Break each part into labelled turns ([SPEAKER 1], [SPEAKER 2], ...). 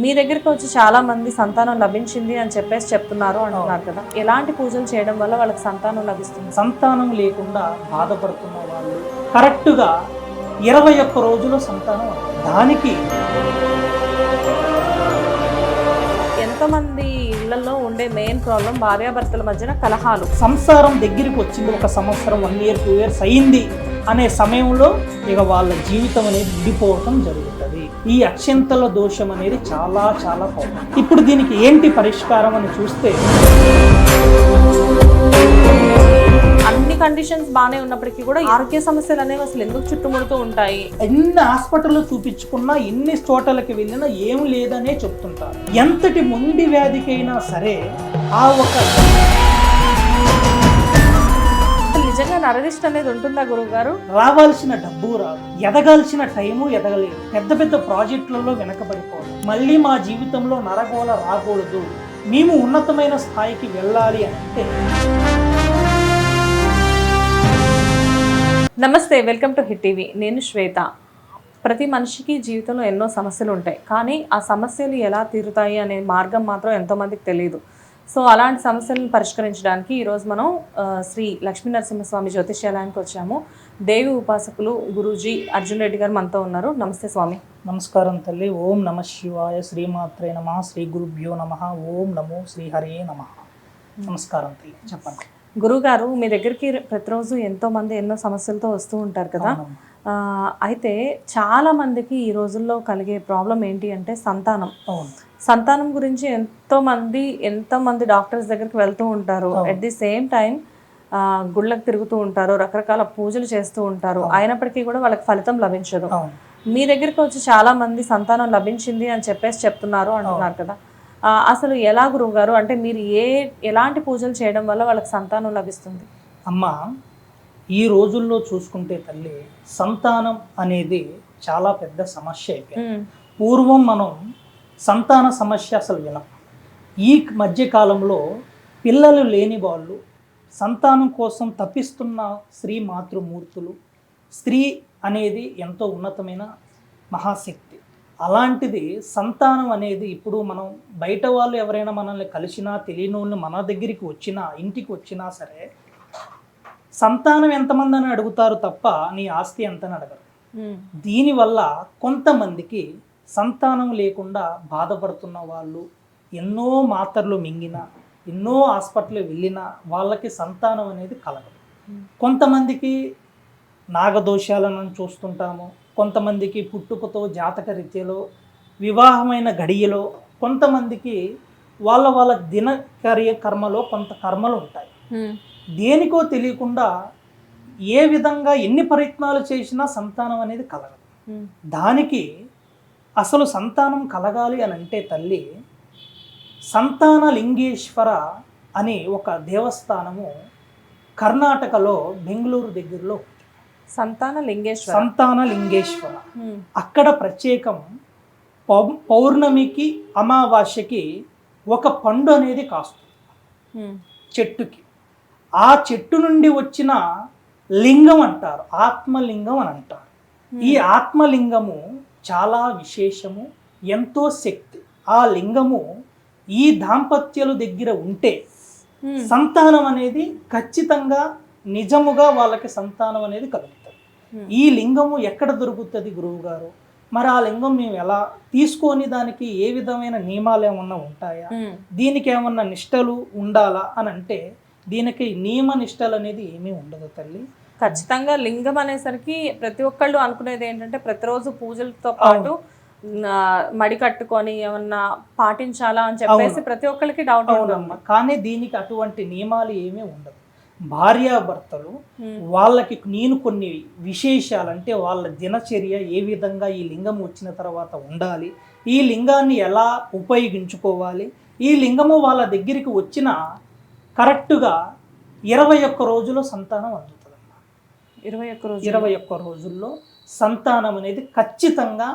[SPEAKER 1] మీ దగ్గరికి వచ్చి చాలా మంది సంతానం లభించింది అని చెప్పేసి చెప్తున్నారు అంటున్నారు కదా. ఎలాంటి పూజలు చేయడం వల్ల వాళ్ళకి సంతానం లభిస్తుంది?
[SPEAKER 2] సంతానం లేకుండా బాధపడుతున్న వాళ్ళు కరెక్ట్గా ఇరవై ఒక్క రోజులో సంతానం. దానికి
[SPEAKER 1] ఎంతమంది ఇళ్ళలో ఉండే మెయిన్ ప్రాబ్లం భార్యాభర్తల మధ్యన కలహాలు.
[SPEAKER 2] సంసారం దగ్గరికి వచ్చింది ఒక సంవత్సరం వన్ ఇయర్ టూ ఇయర్స్ అయింది అనే సమయంలో ఇక వాళ్ళ జీవితం అనేది విడిపోవటం జరుగుతుంది. ఈ అక్షంతల దోషం అనేది చాలా చాలా కామన్ ఇప్పుడు దీనికి ఏంటి పరిష్కారం అని చూస్తే
[SPEAKER 1] అన్ని కండిషన్స్ బాగానే ఉన్నప్పటికీ కూడా ఆరోగ్య సమస్యలు అనేవి అసలు ఎందుకు చుట్టుముడుతూ ఉంటాయి?
[SPEAKER 2] ఎన్ని హాస్పిటల్లో చూపించుకున్నా ఎన్ని చోటలకి వెళ్ళినా ఏం లేదనే చెప్తుంటారు. ఎంతటి మొండి వ్యాధికైనా సరే ఆ ఒక
[SPEAKER 1] నరదిష్ట అనేది ఉంటుందా గురువు గారు
[SPEAKER 2] రావాల్సిన డబ్బు రాదు. ఎదగాల్సిన టైము ఎదగలేదు. పెద్ద పెద్ద ప్రాజెక్టులలో వెనకబడిపోవడం. మళ్ళీ మా జీవితంలో నరగోల రాకూడదు. మేము ఉన్నతమైన స్థాయికి వెళ్ళాలి అంటే.
[SPEAKER 1] నమస్తే వెల్కమ్ టు హిట్ టీవీ. నేను శ్వేత. ప్రతి మనిషికి జీవితంలో ఎన్నో సమస్యలు ఉంటాయి. కానీ ఆ సమస్యలు ఎలా తీరుతాయి అనే మార్గం మాత్రం ఎంతోమందికి తెలియదు సో అలాంటి సమస్యలను పరిష్కరించడానికి ఈరోజు మనం శ్రీ లక్ష్మీ నరసింహస్వామి జ్యోతిష్యాలయానికి వచ్చాము. దేవి ఉపాసకులు గురూజీ అర్జున్ రెడ్డి గారు మనతో ఉన్నారు. నమస్తే స్వామి.
[SPEAKER 2] నమస్కారం తల్లి. ఓం నమ శివాయ శ్రీమాత్రే నమ శ్రీ గురుభ్యో నమ ఓం నమో శ్రీ హరే నమ. నమస్కారం తల్లి. చెప్పండి.
[SPEAKER 1] గురుగారు మీ దగ్గరికి ప్రతిరోజు ఎంతో మంది ఎన్నో సమస్యలతో వస్తూ ఉంటారు కదా? అయితే చాలా మందికి ఈ రోజుల్లో కలిగే ప్రాబ్లం ఏంటి అంటే సంతానం. సంతానం గురించి ఎంతో మంది ఎంతో మంది డాక్టర్స్ దగ్గరికి వెళ్తూ ఉంటారు. అట్ ది సేమ్ టైం గుళ్ళకి తిరుగుతూ ఉంటారు రకరకాల పూజలు చేస్తూ ఉంటారు. అయినప్పటికీ కూడా వాళ్ళకి ఫలితం లభించదు. మీ దగ్గరికి వచ్చి చాలా మంది సంతానం లభించింది అని చెప్పేసి చెప్తున్నారు అంటున్నారు కదా. అసలు ఎలా గురువు గారు అంటే మీరు ఏ ఎలాంటి పూజలు చేయడం వల్ల వాళ్ళకి సంతానం లభిస్తుంది?
[SPEAKER 2] అమ్మ ఈ రోజుల్లో చూసుకుంటే తల్లి సంతానం అనేది చాలా పెద్ద సమస్య అయిపోయింది. పూర్వం మనం సంతాన సమస్య అసలు వినం ఈ మధ్య కాలంలో పిల్లలు లేని వాళ్ళు సంతానం కోసం తప్పిస్తున్న స్త్రీ మాతృమూర్తులు స్త్రీ అనేది ఎంతో ఉన్నతమైన మహాశక్తి. అలాంటిది సంతానం అనేది ఇప్పుడు మనం బయట వాళ్ళు ఎవరైనా మనల్ని కలిసినా తెలియని వాళ్ళు మన దగ్గరికి వచ్చినా ఇంటికి వచ్చినా సరే సంతానం ఎంతమంది అని అడుగుతారు తప్ప నీ ఆస్తి ఎంత అని అడగరు దీనివల్ల కొంతమందికి సంతానం లేకుండా బాధపడుతున్న వాళ్ళు ఎన్నో మాత్రలు మింగిన ఎన్నో హాస్పిటల్ వెళ్ళినా వాళ్ళకి సంతానం అనేది కలగదు. కొంతమందికి నాగదోషాలను చూస్తుంటాము కొంతమందికి పుట్టుకతో జాతక రీత్యలో వివాహమైన గడియలో కొంతమందికి వాళ్ళ వాళ్ళ దినకర్య కర్మలో కొంత కర్మలు ఉంటాయి. దేనికో తెలియకుండా ఏ విధంగా ఎన్ని ప్రయత్నాలు చేసినా సంతానం అనేది కలగదు. దానికి అసలు సంతానం కలగాలి అని అంటే తల్లి సంతాన లింగేశ్వర అనే ఒక దేవస్థానము కర్ణాటకలో బెంగళూరు దగ్గరలో.
[SPEAKER 1] సంతాన లింగేశ్వర.
[SPEAKER 2] సంతాన లింగేశ్వర. అక్కడ ప్రత్యేకం పౌ- పౌర్ణమికి అమావాస్యకి ఒక పండు అనేది కాస్తుంది. చెట్టుకి. ఆ చెట్టు నుండి వచ్చిన లింగం అంటారు ఆత్మలింగం అని అంటారు. ఈ ఆత్మలింగము చాలా విశేషము ఎంతో శక్తి. ఆ లింగము ఈ దాంపత్యాలు దగ్గర ఉంటే సంతానం అనేది ఖచ్చితంగా నిజముగా వాళ్ళకి సంతానం అనేది కలుగుతుంది. ఈ లింగము ఎక్కడ దొరుకుతుంది గురువు గారు మరి ఆ లింగం మేము ఎలా తీసుకొని దానికి ఏ విధమైన నియమాలు ఏమన్నా ఉంటాయా? దీనికి ఏమన్నా నిష్టలు ఉండాలా అని అంటే దీనికి నియమ నిష్టలు అనేది ఏమీ ఉండదు తల్లి.
[SPEAKER 1] ఖచ్చితంగా లింగం అనేసరికి ప్రతి ఒక్కళ్ళు అనుకునేది ఏంటంటే ప్రతిరోజు పూజలతో పాటు మడి కట్టుకొని ఏమన్నా పాటించాలా అని చెప్పేసి ప్రతి ఒక్కరికి డౌట్
[SPEAKER 2] అవునమ్మా. కానీ దీనికి అటువంటి నియమాలు ఏమీ ఉండదు భార్యాభర్తలు వాళ్ళకి నేను కొన్ని విశేషాలు అంటే వాళ్ళ దినచర్య ఏ విధంగా ఈ లింగం వచ్చిన తర్వాత ఉండాలి ఈ లింగాన్ని ఎలా ఉపయోగించుకోవాలి ఈ లింగము వాళ్ళ దగ్గరికి వచ్చిన కరెక్ట్గా ఇరవై ఒక్క రోజులో సంతానం
[SPEAKER 1] ఇరవై ఒక్క రోజు
[SPEAKER 2] ఇరవై ఒక్క రోజుల్లో సంతానం అనేది ఖచ్చితంగా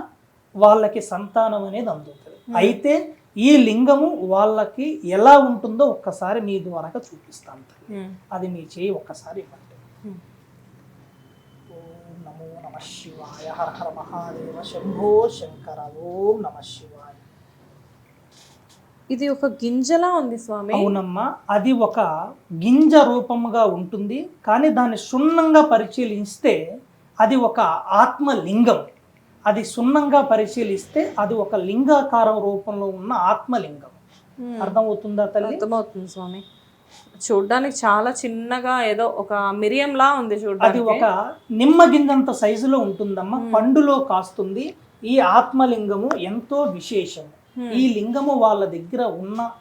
[SPEAKER 2] వాళ్ళకి సంతానం అనేది అందుతుంది. అయితే ఈ లింగము వాళ్ళకి ఎలా ఉంటుందో ఒక్కసారి మీ ద్వారా చూపిస్తాను. అది మీ చేయి ఒక్కసారి ఇవ్వండి. ఓం నమో నమ శివాయ. హర హర మహాదేవ శంభో శంకర. ఓం నమ శివాయ.
[SPEAKER 1] ఇది ఒక గింజలా ఉంది స్వామి.
[SPEAKER 2] అవునమ్మా అది ఒక గింజ రూపముగా ఉంటుంది. కానీ దాన్ని సున్నంగా పరిశీలిస్తే అది ఒక ఆత్మలింగం. అది సున్నంగా పరిశీలిస్తే అది ఒక లింగాకారం రూపంలో ఉన్న ఆత్మలింగం. అర్థమవుతుందా తల్లి?
[SPEAKER 1] అర్థమవుతుంది స్వామి. చూడ్డానికి చాలా చిన్నగా ఏదో ఒక మిరియంలా ఉంది
[SPEAKER 2] అది
[SPEAKER 1] చూడ్డానికి.
[SPEAKER 2] ఒక నిమ్మ గింజంత సైజులో ఉంటుందమ్మా. పండులో కాస్తుంది. ఈ ఆత్మలింగము ఎంతో విశేషం
[SPEAKER 1] Hmm.
[SPEAKER 2] ఈ లింగము వాళ్ళ దగ్గర ఉన్న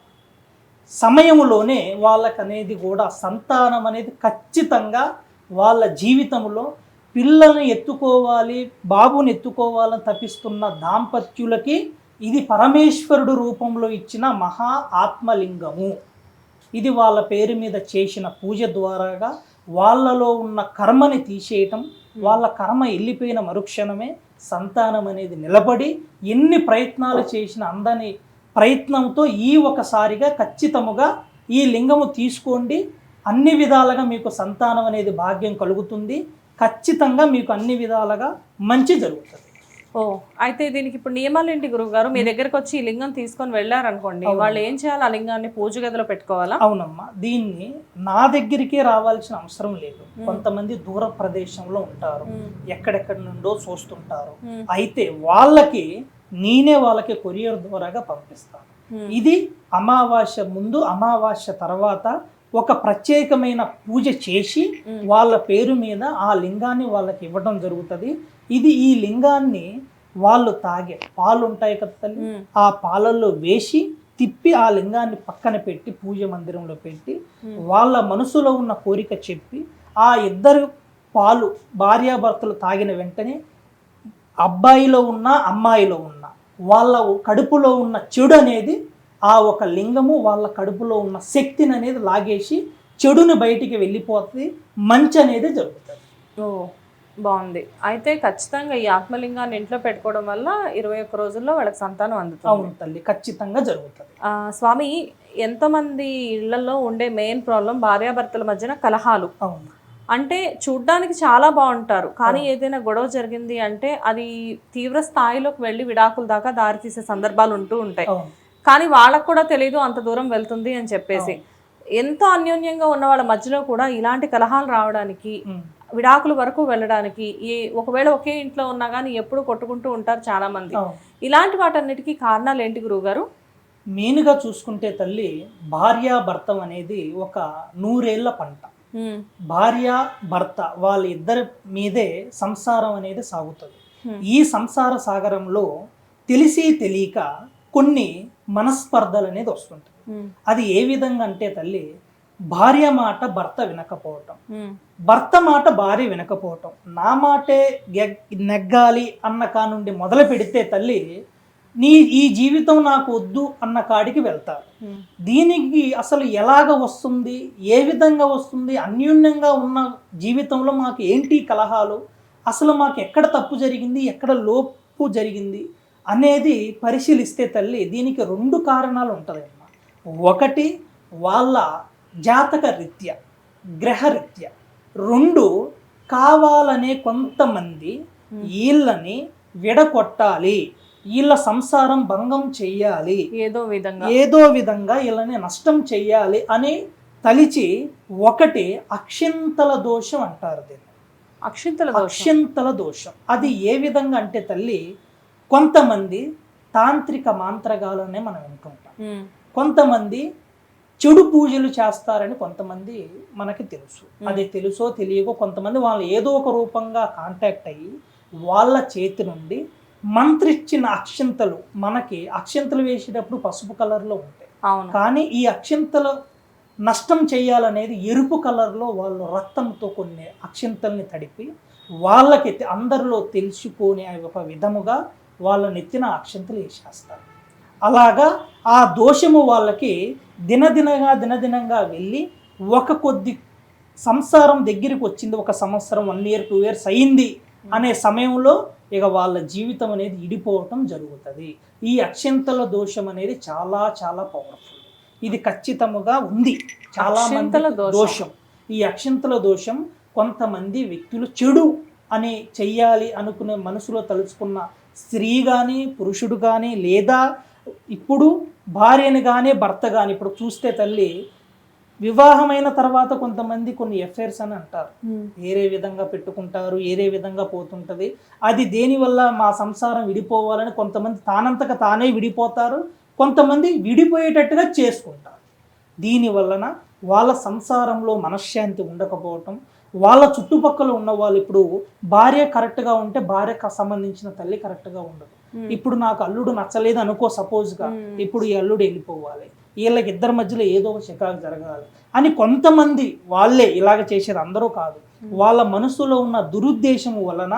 [SPEAKER 2] సమయములోనే వాళ్ళకనేది కూడా సంతానం అనేది ఖచ్చితంగా వాళ్ళ జీవితంలో పిల్లల్ని ఎత్తుకోవాలి బాబుని ఎత్తుకోవాలని తపిస్తున్న దాంపత్యులకి ఇది పరమేశ్వరుడు రూపంలో ఇచ్చిన మహా ఆత్మలింగము. ఇది వాళ్ళ పేరు మీద చేసిన పూజ ద్వారాగా వాళ్ళలో ఉన్న కర్మని తీసేయటం వాళ్ళ కర్మ వెళ్ళిపోయిన మరుక్షణమే సంతానం అనేది నిలబడి ఎన్ని ప్రయత్నాలు చేసిన అందని ప్రయత్నంతో ఈ ఒకసారిగా ఖచ్చితముగా ఈ లింగము తీసుకోండి. అన్ని విధాలుగా మీకు సంతానం అనేది భాగ్యం కలుగుతుంది. ఖచ్చితంగా మీకు అన్ని విధాలుగా మంచి జరుగుతుంది.
[SPEAKER 1] ఓ అయితే దీనికి ఇప్పుడు నియమాలు ఏంటి గురువు గారు మీ దగ్గరకు వచ్చి ఈ లింగం తీసుకొని వెళ్ళారనుకోండి వాళ్ళు ఏం చేయాలి? ఆ లింగాన్ని పూజ గదిలో పెట్టుకోవాలా?
[SPEAKER 2] అవునమ్మా దీన్ని నా దగ్గరికే రావాల్సిన అవసరం లేదు. కొంతమంది దూర ప్రదేశంలో ఉంటారు. ఎక్కడెక్కడి నుండో చూస్తుంటారు. అయితే వాళ్ళకి నేనే వాళ్ళకి కొరియర్ ద్వారాగా పంపిస్తాను. ఇది అమావాస్య ముందు అమావాస్య తర్వాత ఒక ప్రత్యేకమైన పూజ చేసి. వాళ్ళ పేరు మీద ఆ లింగాన్ని వాళ్ళకి ఇవ్వడం జరుగుతుంది ఇది ఈ లింగాన్ని వాళ్ళు తాగే పాలు ఉంటాయి కదా తల్లి. ఆ పాలల్లో వేసి తిప్పి ఆ లింగాన్ని పక్కన పెట్టి పూజ మందిరంలో పెట్టి. వాళ్ళ మనసులో ఉన్న కోరిక చెప్పి ఆ ఇద్దరు పాలు భార్యాభర్తలు తాగిన వెంటనే అబ్బాయిలో ఉన్న అమ్మాయిలో ఉన్న వాళ్ళ కడుపులో ఉన్న చెడు అనేది ఆ ఒక లింగము వాళ్ళ కడుపులో ఉన్న శక్తిని అనేది లాగేసి చెడుని బయటికి వెళ్ళిపోతుంది మంచి అనేది జరుగుతుంది.
[SPEAKER 1] ఓ బాగుంది. అయితే ఖచ్చితంగా ఈ ఆత్మలింగాన్ని ఇంట్లో పెట్టుకోవడం వల్ల ఇరవై ఒక్క రోజుల్లో వాళ్ళకి సంతానం అందుతుంది.
[SPEAKER 2] అవును తల్లి ఖచ్చితంగా జరుగుతుంది.
[SPEAKER 1] ఆ, స్వామి ఎంతమంది ఇళ్ళలో ఉండే మెయిన్ ప్రాబ్లం భార్యాభర్తల మధ్యన కలహాలు.
[SPEAKER 2] అవును.
[SPEAKER 1] అంటే చూడ్డానికి చాలా బాగుంటారు కానీ ఏదైనా గొడవ జరిగింది అంటే అది తీవ్ర స్థాయిలోకి వెళ్ళి విడాకుల దాకా దారితీసే సందర్భాలు ఉంటూ ఉంటాయి. కానీ వాళ్ళకు కూడా తెలియదు అంత దూరం వెళ్తుంది అని చెప్పేసి. ఎంతో అన్యోన్యంగా ఉన్న వాళ్ళ మధ్యలో కూడా ఇలాంటి కలహాలు రావడానికి. విడాకుల వరకు వెళ్ళడానికి ఈ ఒకవేళ ఒకే ఇంట్లో ఉన్నా కానీ ఎప్పుడు కొట్టుకుంటూ ఉంటారు చాలా మంది ఇలాంటి వాటన్నిటికీ కారణాలు ఏంటి గురువు గారు
[SPEAKER 2] మెయిన్గా చూసుకుంటే తల్లి భార్యాభర్తం అనేది ఒక నూరేళ్ళ పంట. భార్య భర్త వాళ్ళ ఇద్దరి మీదే సంసారం అనేది సాగుతుంది. ఈ సంసార సాగరంలో తెలిసి తెలియక కొన్ని మనస్పర్ధలు అనేది వస్తుంటాయి అది ఏ విధంగా అంటే తల్లి భార్య మాట భర్త వినకపోవటం. భర్త మాట భార్య వినకపోవటం. నా మాటే నెగ్గాలి అన్న కానుండి మొదలు పెడితే తల్లి నీ ఈ జీవితం నాకు వద్దు అన్న కాడికి వెళ్తారు. దీనికి అసలు ఎలాగ వస్తుంది ఏ విధంగా వస్తుంది అన్యోన్యంగా ఉన్న జీవితంలో మాకు ఏంటి కలహాలు? అసలు మాకు ఎక్కడ తప్పు జరిగింది ఎక్కడ లోపు జరిగింది? అనేది పరిశీలిస్తే తల్లి దీనికి రెండు కారణాలు ఉంటాయమ్మా ఒకటి వాళ్ళ జాతక రీత్యా గ్రహరీత్యా రెండు కావాలనే కొంతమంది వీళ్ళని విడగొట్టాలి వీళ్ళ సంసారం భంగం చెయ్యాలి
[SPEAKER 1] ఏదో విధంగా.
[SPEAKER 2] ఏదో విధంగా వీళ్ళని నష్టం చెయ్యాలి అని తలిచి ఒకటి అక్షింతల దోషం అంటారు దీన్ని.
[SPEAKER 1] అక్షింతల
[SPEAKER 2] అక్షింతల దోషం. అది ఏ విధంగా అంటే తల్లి కొంతమంది తాంత్రిక మాంత్రగాలనే మనం వింటుంటాం కొంతమంది చెడు పూజలు చేస్తారని కొంతమంది మనకి తెలుసు. అది తెలుసో తెలియకో కొంతమంది వాళ్ళు ఏదో ఒక రూపంగా కాంటాక్ట్ అయ్యి వాళ్ళ చేతి నుండి మంత్రిచ్చిన అక్షింతలు మనకి అక్షింతలు వేసేటప్పుడు పసుపు కలర్లో ఉంటాయి. కానీ ఈ అక్షింతలు నష్టం చేయాలనేది ఎరుపు కలర్లో వాళ్ళు రక్తంతో కొన్ని అక్షింతల్ని తడిపి వాళ్ళకి అందరిలో తెలుసుకునే ఒక విధముగా వాళ్ళ నెత్తిన అక్షింతలు వేసేస్తారు. అలాగా ఆ దోషము వాళ్ళకి దినదినగా దినదినంగా వెళ్ళి ఒక కొద్ది సంసారం దగ్గరికి వచ్చింది. ఒక సంవత్సరం వన్ ఇయర్ టూ ఇయర్స్ అయింది అనే సమయంలో ఇక వాళ్ళ జీవితం అనేది ఇడిపోవటం జరుగుతుంది. ఈ అక్షింతల దోషం అనేది చాలా చాలా పవర్ఫుల్ ఇది ఖచ్చితముగా ఉంది. చాలా
[SPEAKER 1] దోషం.
[SPEAKER 2] దోషం. ఈ అక్షింతల దోషం కొంతమంది వ్యక్తులు చెడు అని చెయ్యాలి అనుకునే మనసులో తలుచుకున్న స్త్రీ కానీ పురుషుడు కానీ లేదా ఇప్పుడు భార్యని కానీ భర్త కానీ ఇప్పుడు చూస్తే తల్లి వివాహమైన తర్వాత కొంతమంది కొన్ని ఎఫైర్స్ అని అంటారు. వేరే విధంగా పెట్టుకుంటారు వేరే విధంగా పోతుంటది. అది దేనివల్ల మా సంసారం విడిపోవాలని కొంతమంది తానంతక తానే విడిపోతారు కొంతమంది విడిపోయేటట్టుగా చేసుకుంటారు. దీని వలన వాళ్ళ సంసారంలో మనశ్శాంతి ఉండకపోవటం వాళ్ళ చుట్టుపక్కల ఉన్న వాళ్ళు ఇప్పుడు భార్య కరెక్ట్గా ఉంటే భార్యకు సంబంధించిన తల్లి కరెక్ట్గా ఉండదు. ఇప్పుడు నాకు అల్లుడు నచ్చలేదు అనుకో సపోజ్గా ఇప్పుడు ఈ అల్లుడు వెళ్ళిపోవాలి. వీళ్ళకి ఇద్దరి మధ్యలో ఏదో ఒక చికాకు జరగాలి అని కొంతమంది వాళ్ళే ఇలాగ చేసేది అందరూ కాదు. వాళ్ళ మనసులో ఉన్న దురుద్దేశం వలన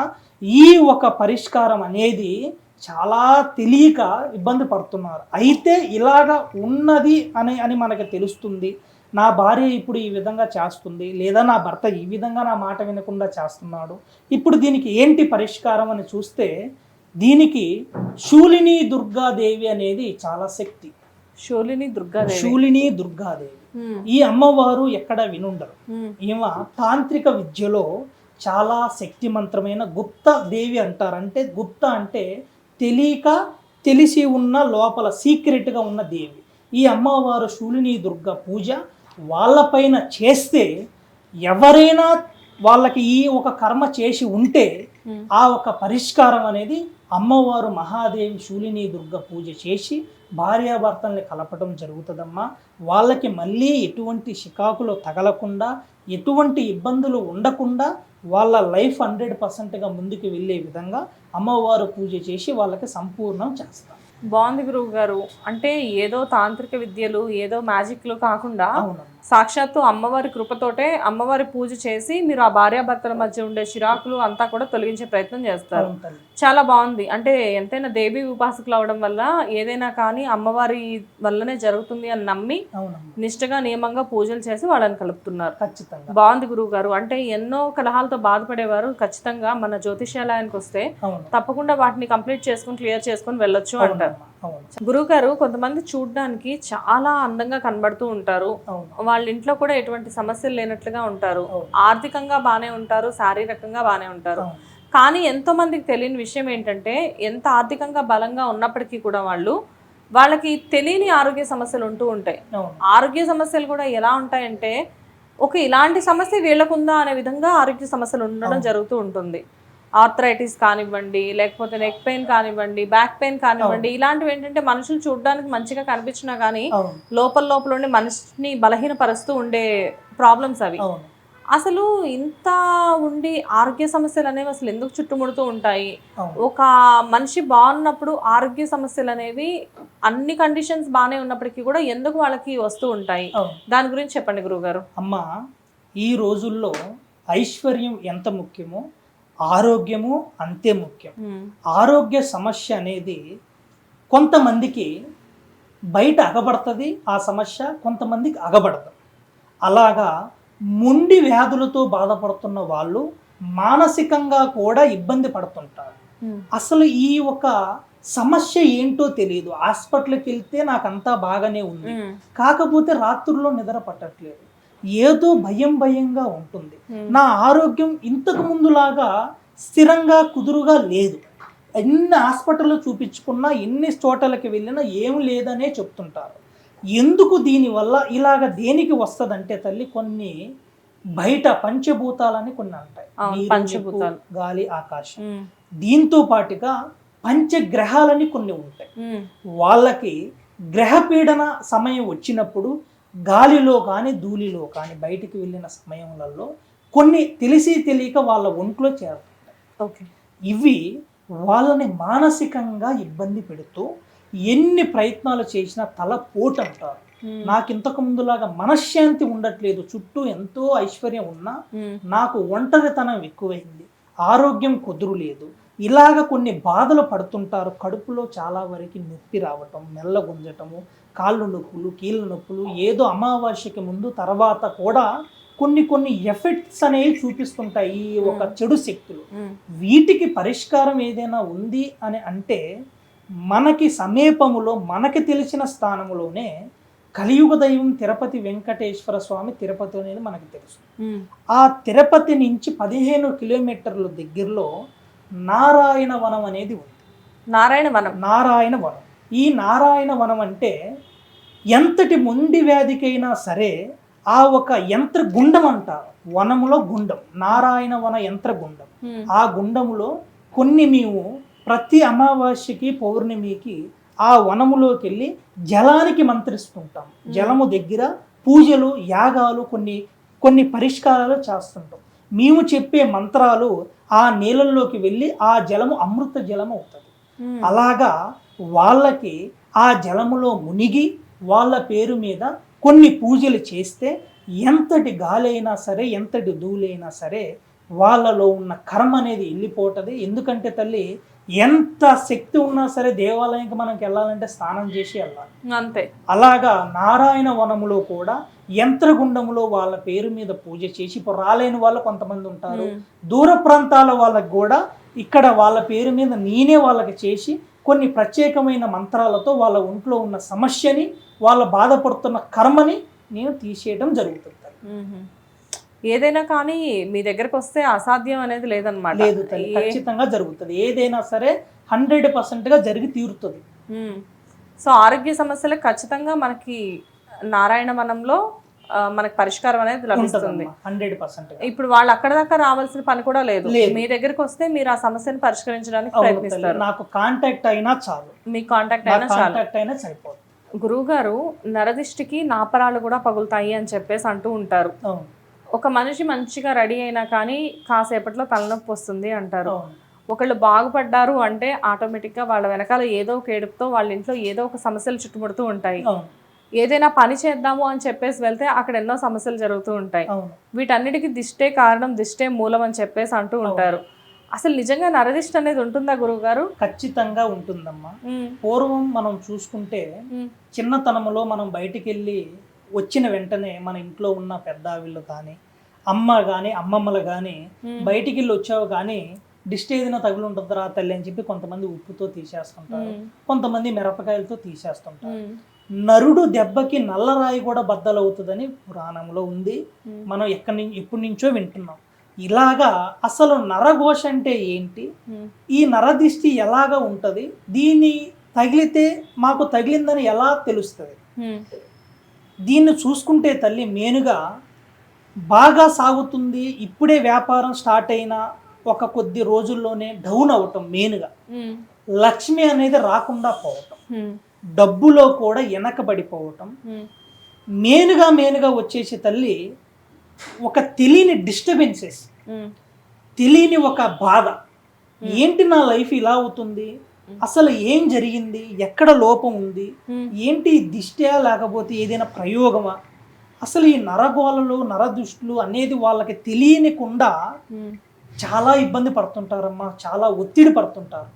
[SPEAKER 2] ఈ ఒక పరిష్కారం అనేది చాలా తెలియక ఇబ్బంది పడుతున్నారు. అయితే ఇలాగ ఉన్నది అని అని మనకి తెలుస్తుంది. నా భార్య ఇప్పుడు ఈ విధంగా చేస్తుంది లేదా నా భర్త ఈ విధంగా నా మాట వినకుండా చేస్తున్నాడు ఇప్పుడు దీనికి ఏంటి పరిష్కారం అని చూస్తే దీనికి శూలిని దుర్గాదేవి అనేది చాలా శక్తి.
[SPEAKER 1] షోలిని దుర్గాదేవి.
[SPEAKER 2] శూలిని దుర్గాదేవి. ఈ అమ్మవారు ఎక్కడ వినుండరు. ఈమె తాంత్రిక విద్యలో చాలా శక్తిమంతమైన గుప్త దేవి అంటారు. అంటే గుప్త అంటే తెలియక తెలిసి ఉన్న లోపల సీక్రెట్గా ఉన్న దేవి. ఈ అమ్మవారు శూలిని దుర్గ పూజ వాళ్ళపైన చేస్తే ఎవరైనా వాళ్ళకి ఈ ఒక కర్మ చేసి ఉంటే. ఆ ఒక పరిష్కారం అనేది అమ్మవారు మహాదేవి శూలిని దుర్గ పూజ చేసి భార్యాభర్తల్ని కలపడం జరుగుతుందమ్మా వాళ్ళకి మళ్ళీ ఎటువంటి షికాకులు తగలకుండా ఎటువంటి ఇబ్బందులు ఉండకుండా వాళ్ళ లైఫ్ హండ్రెడ్ పర్సెంట్గా ముందుకు వెళ్ళే విధంగా అమ్మవారు పూజ చేసి వాళ్ళకి సంపూర్ణం చేస్తారు
[SPEAKER 1] బాగుంది గురువు గారు అంటే ఏదో తాంత్రిక విద్యలు ఏదో మ్యాజిక్లు కాకుండా సాక్షాత్తు అమ్మవారి కృపతోటే అమ్మవారి పూజ చేసి మీరు ఆ భార్యాభర్తల మధ్య ఉండే చిరాకులు అంతా కూడా తొలగించే ప్రయత్నం చేస్తారు. చాలా బాగుంది. అంటే ఎంతైనా దేవి ఉపాసకులు అవడం వల్ల ఏదైనా కానీ అమ్మవారి వల్లనే జరుగుతుంది అని నమ్మి నిష్టగా నియమంగా పూజలు చేసి వాళ్ళని కలుపుతున్నారు.
[SPEAKER 2] ఖచ్చితంగా.
[SPEAKER 1] బాగుంది గురువు గారు అంటే ఎన్నో కలహాలతో బాధపడేవారు. ఖచ్చితంగా మన జ్యోతిషాలయానికి వస్తే తప్పకుండా వాటిని కంప్లీట్ చేసుకుని క్లియర్ చేసుకుని వెళ్ళొచ్చు అంటారు.
[SPEAKER 2] అవునమ్మా అవును.
[SPEAKER 1] గురువు గారు కొంతమంది చూడడానికి చాలా అందంగా కనబడుతూ ఉంటారు. వాళ్ళ ఇంట్లో కూడా ఎటువంటి సమస్యలు లేనట్లుగా ఉంటారు. ఆర్థికంగా బాగానే ఉంటారు శారీరకంగా బాగానే ఉంటారు. కానీ ఎంతో మందికి తెలియని విషయం ఏంటంటే ఎంత ఆర్థికంగా బలంగా ఉన్నప్పటికీ కూడా వాళ్ళు వాళ్ళకి తెలియని ఆరోగ్య సమస్యలు ఉంటూ ఉంటాయి. ఆరోగ్య సమస్యలు కూడా ఎలా ఉంటాయంటే ఒక ఇలాంటి సమస్య వీళ్ళకుందా అనే విధంగా ఆరోగ్య సమస్యలు ఉండడం జరుగుతూ ఉంటుంది. ఆర్థరైటిస్ కానివ్వండి లేకపోతే నెక్ పెయిన్ కానివ్వండి బ్యాక్ పెయిన్ కానివ్వండి ఇలాంటివి ఏంటంటే మనుషులు చూడడానికి మంచిగా కనిపించినా కానీ లోపల లోపల ఉండి మనిషిని బలహీనపరుస్తూ ఉండే ప్రాబ్లమ్స్ అవి. అసలు ఇంత ఉండి ఆరోగ్య సమస్యలు అనేవి అసలు ఎందుకు చుట్టుముడుతూ ఉంటాయి? ఒక మనిషి బాగున్నప్పుడు ఆరోగ్య సమస్యలు అనేవి అన్ని కండిషన్స్ బాగానే ఉన్నప్పటికీ కూడా ఎందుకు వాళ్ళకి వస్తూ ఉంటాయి? దాని గురించి చెప్పండి గురువుగారు.
[SPEAKER 2] అమ్మ ఈ రోజుల్లో ఐశ్వర్యం ఎంత ముఖ్యమో ఆరోగ్యము అంతే ముఖ్యం. ఆరోగ్య సమస్య అనేది కొంతమందికి బయట అగబడుతుంది ఆ సమస్య కొంతమందికి అగబడదు. అలాగా మొండి వ్యాధులతో బాధపడుతున్న వాళ్ళు మానసికంగా కూడా ఇబ్బంది పడుతుంటారు. అసలు ఈ ఒక సమస్య ఏంటో తెలియదు హాస్పిటల్కి వెళ్తే నాకంతా బాగానే ఉంది. కాకపోతే రాత్రుల్లో నిద్ర పట్టట్లేదు. ఏదో భయం భయంగా ఉంటుంది. నా ఆరోగ్యం ఇంతకు ముందులాగా స్థిరంగా కుదురుగా లేదు. ఎన్ని హాస్పిటల్లో చూపించుకున్నా ఎన్ని చోటలకి వెళ్ళినా ఏం లేదనే చెప్తుంటారు. ఎందుకు దీనివల్ల ఇలాగ దేనికి వస్తుందంటే తల్లి కొన్ని బయట పంచభూతాలని కొన్ని అంటాయి.
[SPEAKER 1] పంచభూతాలు.
[SPEAKER 2] గాలి ఆకాశం. దీంతో పాటుగా పంచగ్రహాలని కొన్ని ఉంటాయి. వాళ్ళకి గ్రహపీడన సమయం వచ్చినప్పుడు గాలిలో కానీ ధూళిలో కానీ బయటికి వెళ్ళిన సమయంలో కొన్ని తెలిసి తెలియక వాళ్ళ ఒంట్లో చేరుతుంటాయి
[SPEAKER 1] ఓకే.
[SPEAKER 2] ఇవి వాళ్ళని మానసికంగా ఇబ్బంది పెడుతూ ఎన్ని ప్రయత్నాలు చేసినా తల పోటు అంటారు. నాకు ఇంతకు ముందులాగా మనశ్శాంతి ఉండట్లేదు చుట్టూ ఎంతో ఐశ్వర్యం ఉన్నా నాకు ఒంటరితనం ఎక్కువైంది ఆరోగ్యం కుదురు లేదు ఇలాగ కొన్ని బాధలు పడుతుంటారు కడుపులో చాలా వరకు నొప్పి రావటం మెల్ల గుంజటము కాళ్ళు నొప్పులు కీళ్ళ నొప్పులు ఏదో అమావాస్యకి ముందు తర్వాత కూడా కొన్ని కొన్ని ఎఫెక్ట్స్ అనేవి చూపిస్తుంటాయి ఈ ఒక చెడు శక్తులు. వీటికి పరిష్కారం ఏదైనా ఉంది అని అంటే మనకి సమీపములో మనకి తెలిసిన స్థానములోనే కలియుగ దైవం తిరుపతి వెంకటేశ్వర స్వామి తిరుపతి అనేది మనకి తెలుసు. ఆ తిరుపతి నుంచి పదిహేను కిలోమీటర్ల దగ్గరలో నారాయణ వనం అనేది ఉంది.
[SPEAKER 1] నారాయణ వనం.
[SPEAKER 2] నారాయణ వనం. ఈ నారాయణ వనం అంటే ఎంతటి మొండి వ్యాధికైనా సరే ఆ ఒక యంత్ర గుండం అంటారు వనములో గుండం. నారాయణ వన యంత్ర గుండం ఆ గుండములో కొన్ని మేము ప్రతి అమావాస్యకి పౌర్ణమికి ఆ వనములోకి వెళ్ళి జలానికి మంత్రిస్తుంటాం. జలము దగ్గర పూజలు యాగాలు కొన్ని కొన్ని పరిష్కారాలు చేస్తుంటాం. మేము చెప్పే మంత్రాలు ఆ నీళ్ళల్లోకి వెళ్ళి ఆ జలము అమృత జలం అవుతుంది. అలాగా వాళ్ళకి ఆ జలములో మునిగి వాళ్ళ పేరు మీద కొన్ని పూజలు చేస్తే ఎంతటి గాలైనా సరే ఎంతటి ధూళైనా సరే వాళ్ళలో ఉన్న కర్మ అనేది వెళ్ళిపోతుంది. ఎందుకంటే తల్లి ఎంత శక్తి ఉన్నా సరే దేవాలయానికి మనకి వెళ్ళాలంటే స్నానం చేసి వెళ్ళాలి.
[SPEAKER 1] అంతే.
[SPEAKER 2] అలాగా నారాయణ వనములో కూడా యంత్రగుండములో వాళ్ళ పేరు మీద పూజ చేసి ఇప్పుడు రాలేని వాళ్ళు కొంతమంది ఉంటారు. దూర ప్రాంతాల వాళ్ళకి కూడా ఇక్కడ వాళ్ళ పేరు మీద నేనే వాళ్ళకి చేసి కొన్ని ప్రత్యేకమైన మంత్రాలతో వాళ్ళ ఒంట్లో ఉన్న సమస్యని వాళ్ళ బాధపడుతున్న కర్మని నేను తీసేయడం జరుగుతుంది.
[SPEAKER 1] ఏదైనా కానీ మీ దగ్గరకు వస్తే అసాధ్యం అనేది లేదనమాట
[SPEAKER 2] లేదు ఖచ్చితంగా జరుగుతుంది. ఏదైనా సరే హండ్రెడ్గా జరిగి తీరుతుంది.
[SPEAKER 1] సో ఆరోగ్య సమస్యలకు ఖచ్చితంగా మనకి నారాయణ వనంలో మనకి పరిష్కారం అనేది లభిస్తుంది.
[SPEAKER 2] హండ్రెడ్ పర్సెంట్
[SPEAKER 1] ఇప్పుడు వాళ్ళు అక్కడ దాకా రావాల్సిన పని కూడా లేదు. మీ దగ్గరకు వస్తే మీరు ఆ సమస్యను పరిష్కరించడానికి ప్రయత్నిస్తారు.
[SPEAKER 2] నాకు కాంటాక్ట్ అయినా చాలు.
[SPEAKER 1] మీ కాంటాక్ట్ అయినా చాలు.
[SPEAKER 2] కాంటాక్ట్ అయినా సరిపోతుంది
[SPEAKER 1] గురువు గారు నరదిష్టికి నాపరాలు కూడా పగులుతాయి అని చెప్పేసి అంటూ ఉంటారు. ఒక మనిషి మంచిగా రెడీ అయినా కానీ కాసేపట్లో తలనొప్పి వస్తుంది అంటారు. ఒకళ్ళు బాగుపడ్డారు అంటే ఆటోమేటిక్గా వాళ్ళ వెనకాల ఏదో ఒక ఏడుపుతో వాళ్ళ ఇంట్లో ఏదో ఒక సమస్యలు చుట్టుముడుతూ ఉంటాయి. ఏదైనా పని చేద్దాము అని చెప్పేసి వెళ్తే అక్కడ ఎన్నో సమస్యలు జరుగుతూ ఉంటాయి. వీటన్నిటికీ దిష్టే కారణం దిష్టే మూలం అని చెప్పేసి అంటూ ఉంటారు. అసలు నిజంగా నరదిష్టి అనేది ఉంటుందా గురువు గారు
[SPEAKER 2] ఖచ్చితంగా ఉంటుందమ్మా. పూర్వం మనం చూసుకుంటే చిన్నతనంలో మనం బయటికి వెళ్ళి వచ్చిన వెంటనే మన ఇంట్లో ఉన్న పెద్ద వీళ్ళు కానీ అమ్మ కానీ అమ్మమ్మలు కానీ బయటికి వెళ్ళి వచ్చావు కానీ డిస్ట్ ఏదైనా తగులు ఉంటుందిరా తల్లి అని చెప్పి కొంతమంది ఉప్పుతో తీసేస్తుంటారు. కొంతమంది మిరపకాయలతో తీసేస్తుంటారు. నరుడు దెబ్బకి నల్లరాయి కూడా బద్దలవుతుందని పురాణంలో ఉంది. మనం ఎక్కడి నుంచి ఎప్పటి నుంచో వింటున్నాం. ఇలాగా అసలు నరఘోష అంటే ఏంటి? ఈ నరదిష్టి ఎలాగ ఉంటుంది? దీన్ని తగిలితే మాకు తగిలిందని ఎలా తెలుస్తుంది? దీన్ని చూసుకుంటే తల్లి మేనుగా బాగా సాగుతుంది ఇప్పుడే వ్యాపారం స్టార్ట్ అయిన ఒక కొద్ది రోజుల్లోనే డౌన్ అవటం మెయిన్గా లక్ష్మి అనేది రాకుండా పోవటం. డబ్బులో కూడా వెనకబడిపోవటం. మేనుగా మేనుగా వచ్చేసి తల్లి ఒక తెలియని డిస్టర్బెన్సెస్ తెలియని ఒక బాధ. ఏంటి నా లైఫ్ ఇలా అవుతుంది? అసలు ఏం జరిగింది? ఎక్కడ లోపం ఉంది? ఏంటి దిష్టియా? లేకపోతే ఏదైనా ప్రయోగమా? అసలు ఈ నరగోళలు నరదుష్టులు అనేది వాళ్ళకి తెలియనికుండా చాలా ఇబ్బంది పడుతుంటారమ్మా. చాలా ఒత్తిడి పడుతుంటారు.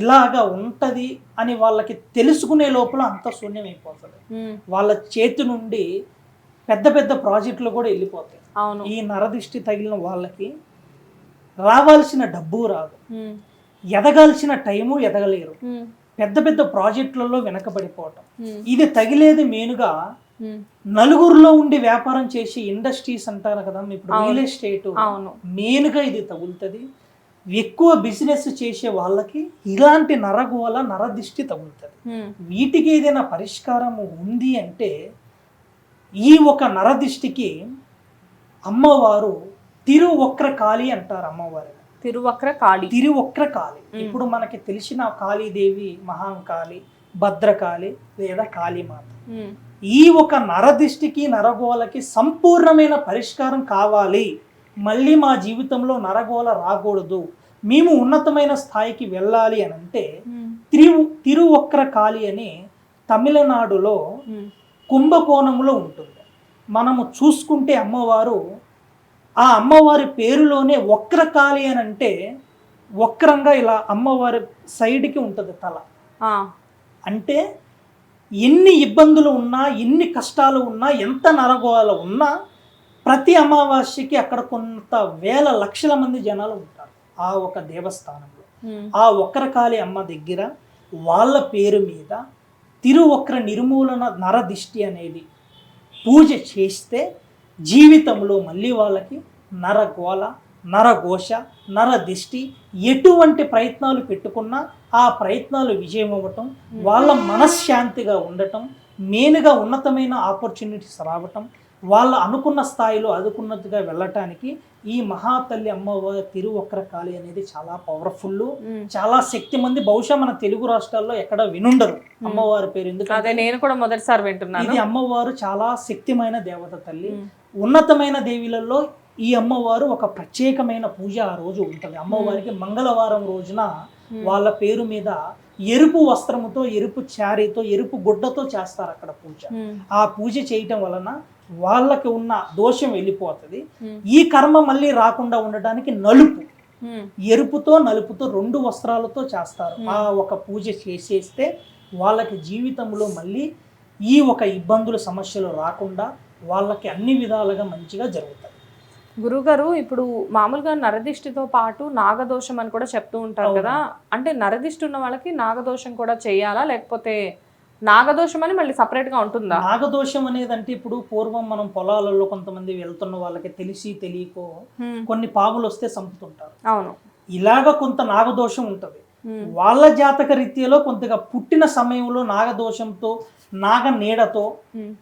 [SPEAKER 2] ఇలాగా ఉంటది అని వాళ్ళకి తెలుసుకునే లోపల అంత శూన్యమైపోతుంది. వాళ్ళ చేతి నుండి పెద్ద పెద్ద ప్రాజెక్టులు కూడా వెళ్ళిపోతాయి.
[SPEAKER 1] అవును.
[SPEAKER 2] ఈ నరదిష్టి తగిలిన వాళ్ళకి రావాల్సిన డబ్బు రాదు. ఎదగాల్సిన టైము ఎదగలేరు. పెద్ద పెద్ద ప్రాజెక్టులలో వెనకబడిపోవటం. ఇది తగిలేది మెయిన్గా నలుగురిలో ఉండి వ్యాపారం చేసి ఇండస్ట్రీస్ అంటారు కదా ఇప్పుడు రియల్ ఎస్టేట్. మెయిన్గా ఇది తగులుతుంది. ఎక్కువ బిజినెస్ చేసే వాళ్ళకి ఇలాంటి నరగోల నరదిష్టి తగులుతుంది. వీటికి ఏదైనా పరిష్కారం ఉంది అంటే ఈ ఒక నరదిష్టికి అమ్మవారు తిరువక్ర కాళి అంటారు అమ్మవారు
[SPEAKER 1] తిరువక్ర కాళి
[SPEAKER 2] తిరువక్ర కాళి ఇప్పుడు మనకి తెలిసిన కాళీదేవి మహాంకాళి భద్రకాళి లేదా కాళీమాత. ఈ ఒక నరదిష్టికి నరగోలకి సంపూర్ణమైన పరిష్కారం కావాలి. మళ్ళీ మా జీవితంలో నరగోల రాకూడదు. మేము ఉన్నతమైన స్థాయికి వెళ్ళాలి అని అంటే తిరు తిరువక్ర కాళి అని తమిళనాడులో కుంభకోణంలో ఉంటుంది. మనము చూసుకుంటే అమ్మవారు ఆ అమ్మవారి పేరులోనే వక్రకాళి అని అంటే వక్రంగా ఇలా అమ్మవారి సైడ్కి ఉంటుంది తల. అంటే ఎన్ని ఇబ్బందులు ఉన్నా ఎన్ని కష్టాలు ఉన్నా ఎంత నరగోల ఉన్నా ప్రతి అమావాస్యకి అక్కడ కొంత వేల లక్షల మంది జనాలు ఉంటారు ఆ ఒక దేవస్థానంలో. ఆ వక్రకాళి అమ్మ దగ్గర వాళ్ళ పేరు మీద తిరువక్ర నిర్మూలన నరదిష్టి అనేది పూజ చేస్తే జీవితంలో మళ్ళీ వాళ్ళకి నరగోళ నరఘోష నరదిష్టి ఎటువంటి ప్రయత్నాలు పెట్టుకున్నా ఆ ప్రయత్నాలు విజయం అవ్వటం వాళ్ళ మనశ్శాంతిగా ఉండటం మెయిన్గా ఉన్నతమైన ఆపర్చునిటీస్ రావటం వాళ్ళ అనుకున్న స్థాయిలో అనుకున్నట్టుగా వెళ్ళటానికి ఈ మహాతల్లి అమ్మవారి తిరువక్ర కాళి అనేది చాలా పవర్ఫుల్. చాలా శక్తి మంది బహుశా మన తెలుగు రాష్ట్రాల్లో ఎక్కడ వినుండరు అమ్మవారి పేరు. ఎందుకంటే
[SPEAKER 1] నేను కూడా మొదటిసారి వింటున్నాను.
[SPEAKER 2] ఇది అమ్మవారు చాలా శక్తిమైన దేవత తల్లి. ఉన్నతమైన దేవిలలో ఈ అమ్మవారు ఒక ప్రత్యేకమైన పూజ ఆ రోజు ఉంటుంది. అమ్మవారికి మంగళవారం రోజున వాళ్ళ పేరు మీద ఎరుపు వస్త్రముతో ఎరుపు చారీతో ఎరుపు గుడ్డతో చేస్తారు అక్కడ పూజ. ఆ పూజ చేయటం వలన వాళ్ళకి ఉన్న దోషం వెళ్ళిపోతుంది. ఈ కర్మ మళ్ళీ రాకుండా ఉండడానికి నలుపు. ఎరుపుతో నలుపుతో రెండు వస్త్రాలతో చేస్తారు. ఆ ఒక పూజ చేసేస్తే వాళ్ళకి జీవితంలో మళ్ళీ ఈ ఒక ఇబ్బందులు సమస్యలు రాకుండా వాళ్ళకి అన్ని విధాలుగా మంచిగా జరుగుతాయి.
[SPEAKER 1] గురుగారు ఇప్పుడు మామూలుగా నరదిష్టితో పాటు నాగదోషం అని కూడా చెప్తూ ఉంటారు కదా. అంటే నరదిష్టి ఉన్న వాళ్ళకి నాగదోషం కూడా చేయాలా? లేకపోతే నాగదోషం అని మళ్ళీ సపరేట్గా ఉంటుందా
[SPEAKER 2] నాగదోషం అనేది అంటే ఇప్పుడు పూర్వం మనం పొలాలలో కొంతమంది వెళ్తున్న వాళ్ళకి తెలిసి తెలియకో. కొన్ని పాములు వస్తే చంపుతుంటారు
[SPEAKER 1] అవును
[SPEAKER 2] ఇలాగ కొంత నాగదోషం ఉంటుంది. వాళ్ళ జాతక రీత్యాలో కొంతగా పుట్టిన సమయంలో నాగదోషంతో నాగ నీడతో.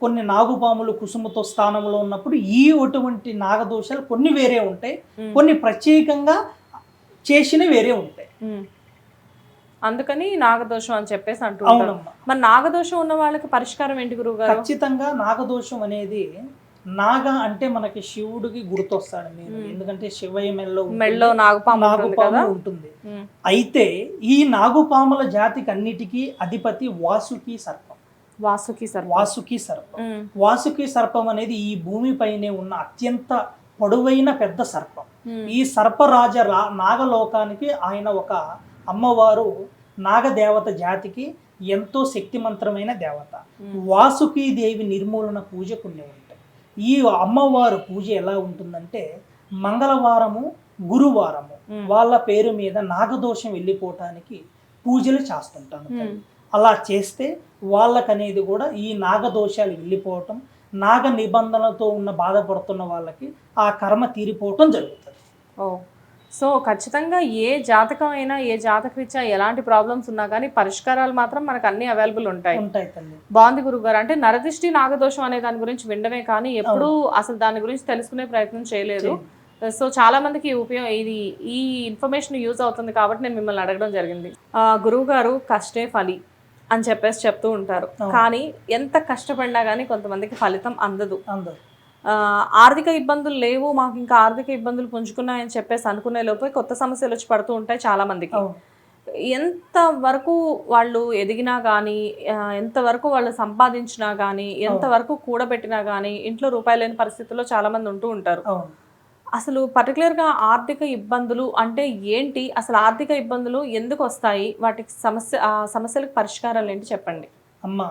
[SPEAKER 2] కొన్ని నాగుపాములు కుసుమతో స్థానంలో ఉన్నప్పుడు ఈ అటువంటి నాగదోషాలు కొన్ని వేరే ఉంటాయి. కొన్ని ప్రత్యేకంగా చేసిన వేరే ఉంటాయి.
[SPEAKER 1] అందుకని నాగదోషం అని చెప్పేసి
[SPEAKER 2] అవునమ్మా.
[SPEAKER 1] మరి నాగదోషం ఉన్న వాళ్ళకి పరిష్కారం ఏంటి గురువు గారు
[SPEAKER 2] ఖచ్చితంగా నాగదోషం అనేది నాగ అంటే మనకి శివుడికి గుర్తొస్తాడు మీరు. ఎందుకంటే శివయ్య మెల్లో.
[SPEAKER 1] మెళ్ళో నాగపాము
[SPEAKER 2] నాగుపాము ఉంటుంది. అయితే ఈ నాగుపాముల జాతికి అన్నిటికీ అధిపతి వాసుకి సర్పం.
[SPEAKER 1] వాసుకి సార్
[SPEAKER 2] వాసుకి సర్పం. వాసుకి సర్పం అనేది ఈ భూమిపైనే ఉన్న అత్యంత పొడవైన పెద్ద సర్పం. ఈ సర్పరాజ రా- నాగలోకానికి ఆయన ఒక అమ్మవారు నాగదేవత జాతికి ఎంతో శక్తిమంతమైన దేవత. వాసుకి దేవి నిర్మూలన పూజ కొన్ని ఉంటాయి ఈ అమ్మవారు పూజ ఎలా ఉంటుందంటే మంగళవారము గురువారము. వాళ్ళ పేరు మీద నాగదోషం వెళ్ళిపోవటానికి పూజలు చేస్తుంటాను. అలా చేస్తే వాళ్ళకనేది కూడా ఈ నాగదోషాలు వెళ్ళిపోవటం నాగ నిబంధనలతో ఉన్న బాధపడుతున్న వాళ్ళకి ఆ కర్మ తీరిపోవటం జరుగుతుంది.
[SPEAKER 1] సో ఖచ్చితంగా ఏ జాతకం అయినా ఏ జాతకరీత్యా ఎలాంటి ప్రాబ్లమ్స్ ఉన్నా కానీ పరిష్కారాలు మాత్రం మనకు అన్ని అవైలబుల్ ఉంటాయి.
[SPEAKER 2] ఉంటాయి తల్లి.
[SPEAKER 1] బాగుంది గురుగారు అంటే నరదిష్టి నాగదోషం అనే దాని గురించి వినడమే కానీ ఎప్పుడూ అసలు దాని గురించి తెలుసుకునే ప్రయత్నం చేయలేదు. సో చాలా మందికి ఉపయోగం ఇది ఈ ఇన్ఫర్మేషన్ యూజ్ అవుతుంది కాబట్టి నేను మిమ్మల్ని అడగడం జరిగింది. ఆ, గురువు గారు కష్టే ఫలి అని చెప్పేసి చెప్తూ ఉంటారు. కానీ ఎంత కష్టపడినా కానీ కొంతమందికి ఫలితం అందదు.
[SPEAKER 2] అందరు
[SPEAKER 1] ఆర్థిక ఇబ్బందులు లేవు మాకు ఇంకా ఆర్థిక ఇబ్బందులు పుంజుకున్నాయని చెప్పేసి అనుకునే లోపే కొత్త సమస్యలు వచ్చి పడుతూ ఉంటాయి చాలా మందికి. ఎంత వరకు వాళ్ళు ఎదిగినా కానీ ఎంత వరకు వాళ్ళు సంపాదించినా కానీ ఎంత వరకు కూడబెట్టినా కానీ ఇంట్లో రూపాయలు లేని పరిస్థితుల్లో చాలా మంది ఉంటూ ఉంటారు. అసలు పర్టికులర్గా ఆర్థిక ఇబ్బందులు అంటే ఏంటి? అసలు ఆర్థిక ఇబ్బందులు ఎందుకు వస్తాయి? వాటికి సమస్య సమస్యలకు పరిష్కారాలు ఏంటి చెప్పండి?
[SPEAKER 2] అమ్మ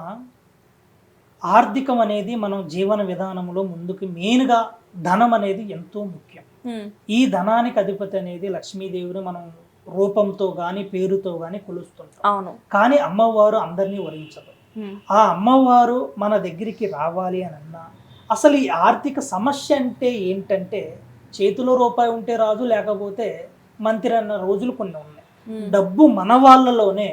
[SPEAKER 2] ఆర్థికం అనేది మనం జీవన విధానంలో ముందుకు మెయిన్గా ధనం అనేది ఎంతో ముఖ్యం. ఈ ధనానికి అధిపతి అనేది లక్ష్మీదేవిని మనం రూపంతో కానీ పేరుతో కానీ కొలుస్తుంటాం.
[SPEAKER 1] అవును.
[SPEAKER 2] కానీ అమ్మవారు అందరినీ వరించదు. ఆ అమ్మవారు మన దగ్గరికి రావాలి అని అన్నా అసలు ఈ ఆర్థిక సమస్య అంటే ఏంటంటే చేతిలో రూపాయి ఉంటే రాదు లేకపోతే మంత్రి అన్న రోజులు కొన్ని ఉన్నాయి. డబ్బు మన వాళ్ళలోనే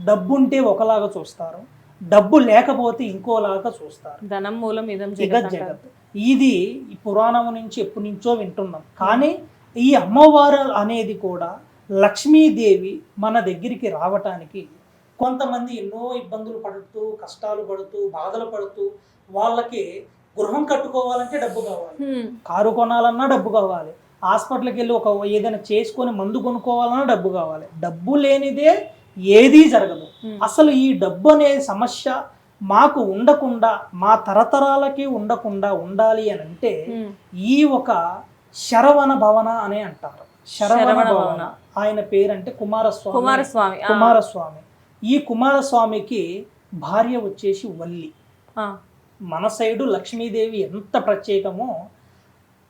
[SPEAKER 2] డబ్బు ఉంటే ఒకలాగా చూస్తారు. డబ్బు లేకపోతే ఇంకోలాగా చూస్తారు.
[SPEAKER 1] ధనం మూలం ఇదం
[SPEAKER 2] జగత్
[SPEAKER 1] జగత్.
[SPEAKER 2] ఇది పురాణం నుంచి ఎప్పటి నుంచో వింటున్నాం. కానీ ఈ అమ్మవారు అనేది కూడా లక్ష్మీదేవి మన దగ్గరికి రావటానికి కొంతమంది ఎన్నో ఇబ్బందులు పడుతూ కష్టాలు పడుతూ బాధలు పడుతూ వాళ్ళకి గృహం కట్టుకోవాలంటే డబ్బు కావాలి. కారు కొనాలన్నా డబ్బు కావాలి. హాస్పిటల్కి వెళ్ళి ఒక ఏదైనా చేసుకొని మందు కొనుక్కోవాలన్నా డబ్బు కావాలి. డబ్బు లేనిదే ఏదీ జరగదు. అసలు ఈ డబ్బు అనే సమస్య మాకు ఉండకుండా మా తరతరాలకి ఉండకుండా ఉండాలి అని అంటే ఈ ఒక శరవణ భవన అనే అంటారు. శరవణ భవన. ఆయన పేరంటే కుమారస్వామి.
[SPEAKER 1] కుమారస్వామి
[SPEAKER 2] కుమారస్వామి. ఈ కుమారస్వామికి భార్య వచ్చేసి వల్లి. మన సైడు లక్ష్మీదేవి ఎంత ప్రత్యేకమో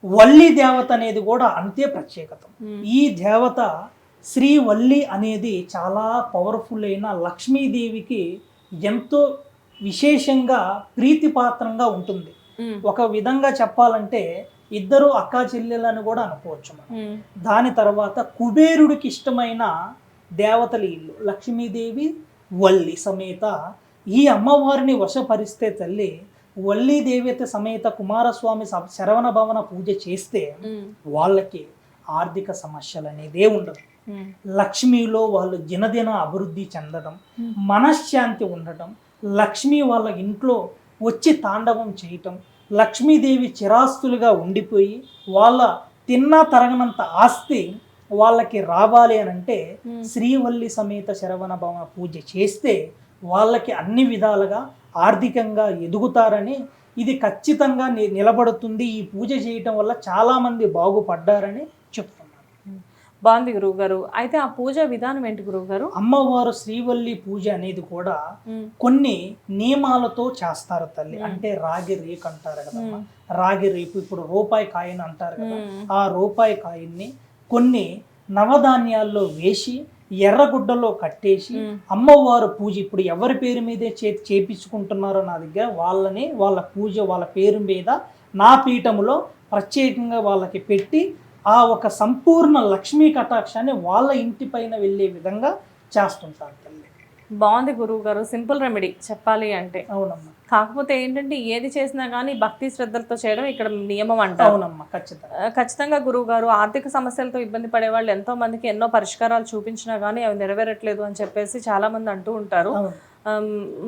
[SPEAKER 2] వల్లి దేవత అనేది కూడా అంతే ప్రత్యేకత. ఈ దేవత శ్రీ వల్లి అనేది చాలా పవర్ఫుల్ అయిన లక్ష్మీదేవికి ఎంతో విశేషంగా ప్రీతిపాత్రంగా ఉంటుంది. ఒక విధంగా చెప్పాలంటే ఇద్దరు అక్కా చెల్లెలని కూడా అనుకోవచ్చు మనం. దాని తర్వాత కుబేరుడికి ఇష్టమైన దేవతల ఇల్లు లక్ష్మీదేవి వల్లి సమేత. ఈ అమ్మవారిని వశపరిస్తే తల్లి వల్లి దేవత సమేత కుమారస్వామి శరవణ భవన పూజ చేస్తే వాళ్ళకి ఆర్థిక సమస్యలు అనేదే ఉండదు. లక్ష్మిలో వాళ్ళు దినదిన అభివృద్ధి చెందడం మనశ్శాంతి ఉండటం లక్ష్మి వాళ్ళ ఇంట్లో వచ్చి తాండవం చేయటం లక్ష్మీదేవి చిరాస్తులుగా ఉండిపోయి వాళ్ళ తిన్నా తరగనంత ఆస్తి వాళ్ళకి రావాలి అని అంటే శ్రీవల్లి సమేత శరవణ భవన పూజ చేస్తే వాళ్ళకి అన్ని విధాలుగా ఆర్థికంగా ఎదుగుతారని ఇది ఖచ్చితంగా ని- నిలబడుతుంది. ఈ పూజ చేయటం వల్ల చాలామంది బాగుపడ్డారని చెప్తున్నారు
[SPEAKER 1] బాగుంది గురువు గారు అయితే ఆ పూజ విధానం ఏంటి గురువు గారు
[SPEAKER 2] అమ్మవారు శ్రీవల్లి పూజ అనేది కూడా కొన్ని నియమాలతో చేస్తారు తల్లి. అంటే రాగి రేకు అంటారు కదా రాగి రేపు ఇప్పుడు రూపాయి కాయిన్ అంటారు కదా. ఆ రూపాయి కాయిన్ని కొన్ని నవధాన్యాల్లో వేసి ఎర్రగుడ్డలో కట్టేసి
[SPEAKER 1] మ్మ్.
[SPEAKER 2] అమ్మవారు పూజ ఇప్పుడు ఎవరి పేరు మీదే చే చేపించుకుంటున్నారో నా దగ్గర వాళ్ళని వాళ్ళ పూజ వాళ్ళ పేరు మీద నా పీఠములో ప్రత్యేకంగా వాళ్ళకి పెట్టి ఆ ఒక సంపూర్ణ లక్ష్మీ కటాక్షాన్ని వాళ్ళ ఇంటి పైన వెళ్ళే విధంగా చేస్తుంటారు తల్లి.
[SPEAKER 1] బాగుంది గురువు గారు సింపుల్ రెమెడీ చెప్పాలి అంటే.
[SPEAKER 2] అవునమ్మా.
[SPEAKER 1] కాకపోతే ఏంటంటే ఏది చేసినా కానీ భక్తి శ్రద్ధలతో చేయడం ఇక్కడ నియమం అంటారు.
[SPEAKER 2] అవునమ్మా ఖచ్చితంగా.
[SPEAKER 1] ఖచ్చితంగా గురువు గారు ఆర్థిక సమస్యలతో ఇబ్బంది పడే వాళ్ళు ఎంతో మందికి ఎన్నో పరిష్కారాలు చూపించినా కానీ అవి నెరవేరట్లేదు అని చెప్పేసి చాలా మంది అంటూ ఉంటారు.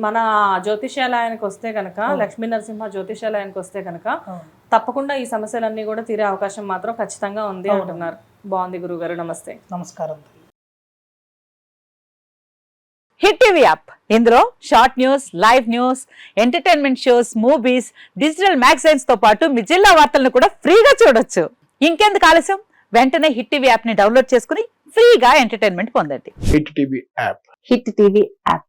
[SPEAKER 1] మన జ్యోతిషాలయానికి వస్తే కనుక లక్ష్మీ నరసింహ జ్యోతిషాలయానికి వస్తే కనుక తప్పకుండా ఈ సమస్యలన్నీ కూడా తీరే అవకాశం మాత్రం ఖచ్చితంగా ఉంది. అంటున్నారు. బాగుంది గురువు గారు నమస్తే.
[SPEAKER 2] నమస్కారం.
[SPEAKER 3] Hit TV app. ఇందులో short news live news entertainment shows movies digital మ్యాగజైన్స్తో పాటు మీ జిల్లా వార్తలను కూడా ఫ్రీగా చూడొచ్చు. ఇంకెందుకు ఆలస్యం? వెంటనే హిట్ టీవీ యాప్ని డౌన్లోడ్ చేసుకుని ఫ్రీగా ఎంటర్టైన్మెంట్ పొందండి.
[SPEAKER 4] Hit TV app.
[SPEAKER 3] Hit TV app.